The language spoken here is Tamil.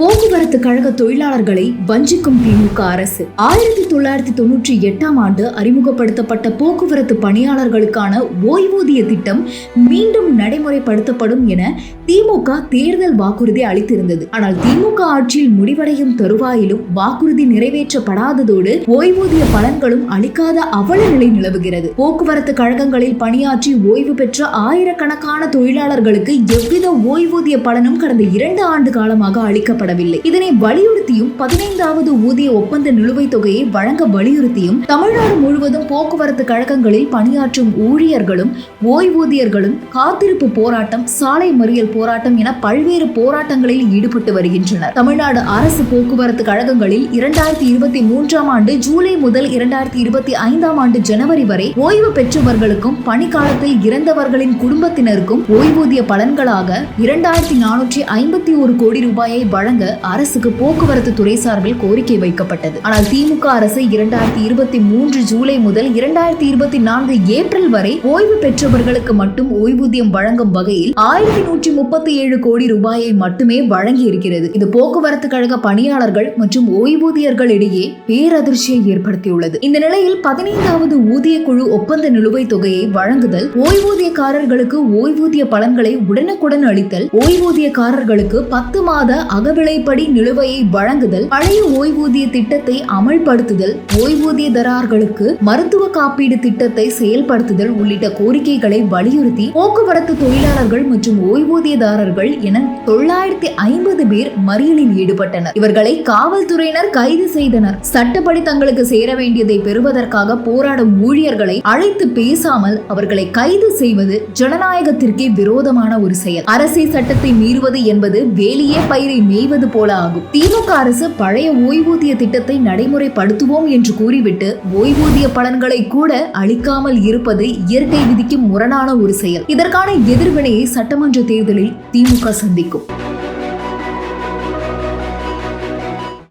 போக்குவரத்து கழக தொழிலாளர்களை வஞ்சிக்கும் திமுக அரசு. ஆயிரத்தி தொள்ளாயிரத்தி தொண்ணூற்றி எட்டாம் ஆண்டு அறிமுகப்படுத்தப்பட்ட போக்குவரத்து பணியாளர்களுக்கான ஓய்வூதிய திட்டம் மீண்டும் நடைமுறைப்படுத்தப்படும் என திமுக தேர்தல் வாக்குறுதி அளித்திருந்தது. ஆனால் திமுக ஆட்சியில் முடிவடையும் தருவாயிலும் வாக்குறுதி நிறைவேற்றப்படாததோடு ஓய்வூதிய பலன்களும் அளிக்காத அவல நிலை நிலவுகிறது. போக்குவரத்து கழகங்களில் பணியாற்றி ஓய்வு பெற்ற ஆயிரக்கணக்கான தொழிலாளர்களுக்கு எவ்வித ஓய்வூதிய பலனும் கடந்த இரண்டு ஆண்டு காலமாக வழங்கப்படவில்லை இதனை வலியுறுத்தியும் பதினைந்தாவது ஊதிய ஒப்பந்த நிலுவைத் தொகையை வழங்க வலியுறுத்தியும் தமிழ்நாடு முழுவதும் போக்குவரத்து கழகங்களில் பணியாற்றும் ஊழியர்களும் ஓய்வூதியர்களும் காத்திருப்பு போராட்டம் சாலை மறியல் போராட்டம் என பல்வேறு போராட்டங்களில் ஈடுபட்டு வருகின்றனர். தமிழ்நாடு அரசு போக்குவரத்து கழகங்களில் இரண்டாயிரத்தி இருபத்தி மூன்றாம் ஆண்டு ஜூலை முதல் இரண்டாயிரத்தி இருபத்தி ஐந்தாம் ஆண்டு ஜனவரி வரை ஓய்வு பெற்றவர்களுக்கும் பணிக்காலத்தில் இறந்தவர்களின் குடும்பத்தினருக்கும் ஓய்வூதிய பலன்களாக இரண்டாயிரத்தி நானூற்றி ஐம்பத்தி ஒரு கோடி ரூபாயை வழங்க அரசுக்கு போக்குவரத்து துறை சார்பில் கோரிக்கை வைக்கப்பட்டது. ஆனால் திமுக அரசு இரண்டாயிரத்தி இருபத்தி மூன்று ஜூலை முதல் இரண்டாயிரத்தி இருபத்தி நான்கு ஏப்ரல் வரை ஓய்வு பெற்றவர்களுக்கு மட்டும் ஓய்வூதியம் வழங்கும் வகையில் ஆயிரத்தி நூற்றி முப்பத்தி ஏழு கோடி ரூபாயை மட்டுமே வழங்கி இருக்கிறது இது போக்குவரத்து கழக பணியாளர்கள் மற்றும் ஓய்வூதியர்களிடையே பேரதிர்ச்சியை ஏற்படுத்தியுள்ளது. இந்த நிலையில் பதினைந்தாவது ஊதிய குழு ஒப்பந்த நிலுவைத் தொகையை வழங்குதல் ஓய்வூதியக்காரர்களுக்கு ஓய்வூதிய பலன்களை உடனுக்குடன் அளித்தல் ஓய்வூதியக்காரர்களுக்கு பத்து மாத அகவிலைப்படி நிலுவையை வழங்குதல் பழைய ஓய்வூதிய திட்டத்தை அமல்படுத்துதல் ஓய்வூதியதாரர்களுக்கு மருத்துவ காப்பீடு திட்டத்தை செயல்படுத்துதல் உள்ளிட்ட கோரிக்கைகளை வலியுறுத்தி போக்குவரத்து தொழிலாளர்கள் மற்றும் ஓய்வூதியதாரர்கள் என தொள்ளாயிரத்தி ஐம்பது பேர் மறியலில் ஈடுபட்டனர். இவர்களை காவல்துறையினர் கைது செய்தனர். சட்டப்படி தங்களுக்கு சேர வேண்டியதை பெறுவதற்காக போராடும் ஊழியர்களை அழைத்து பேசாமல் அவர்களை கைது செய்வது ஜனநாயகத்திற்கே விரோதமான ஒரு செயல். அரசை சட்டத்தை மீறுவது என்பது வேலியே பயிரை மேய்வது போல ஆகும். திமுக அரசு பழைய ஓய்வூதிய திட்டத்தை நடைமுறைப்படுத்துவோம் என்று கூறிவிட்டு ஓய்வூதிய பலன்களை கூட அளிக்காமல் இருப்பது இயற்கை விதிக்கு முரணான ஒரு செயல். இதற்கான எதிர்வினையை சட்டமன்ற தேர்தலில் திமுக சந்திக்கும்.